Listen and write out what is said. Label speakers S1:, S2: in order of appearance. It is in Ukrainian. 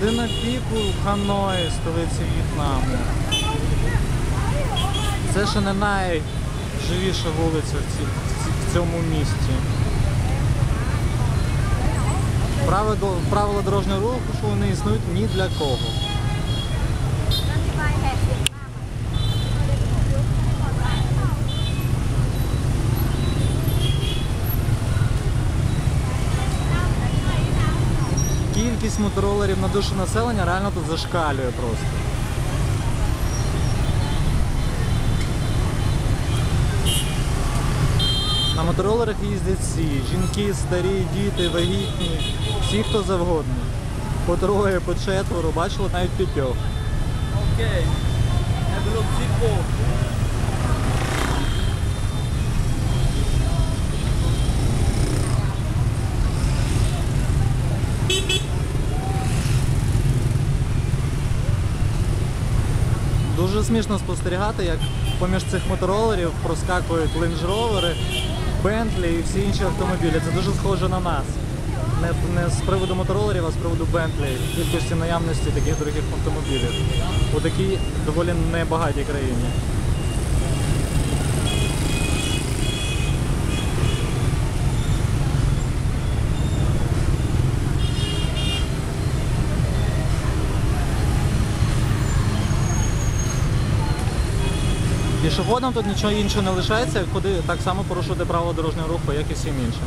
S1: Година піку в Ханої, столиці В'єтнаму. Це ще не найживіша вулиця в, цьому місті. Правила дорожнього руху, що вони існують ні для кого. Кількість моторолерів на душу населення реально тут зашкалює просто. На моторолерах їздять всі. Жінки, старі, діти, вагітні, всі хто завгодно. По троє, по четверо, бачили навіть п'ятьох.
S2: Okay.
S1: Дуже смішно спостерігати, як поміж цих моторолерів проскакують лендж-ровери, Бентлі і всі інші автомобілі. Це дуже схоже на нас. Не, не з приводу моторолерів, а з приводу Бентлі, кількості наявності таких дорогих автомобілів у такій доволі небагатій країні. Пішоходам тут нічого іншого не лишається, як ходи так само порушувати правила дорожнього руху, як і всім іншим.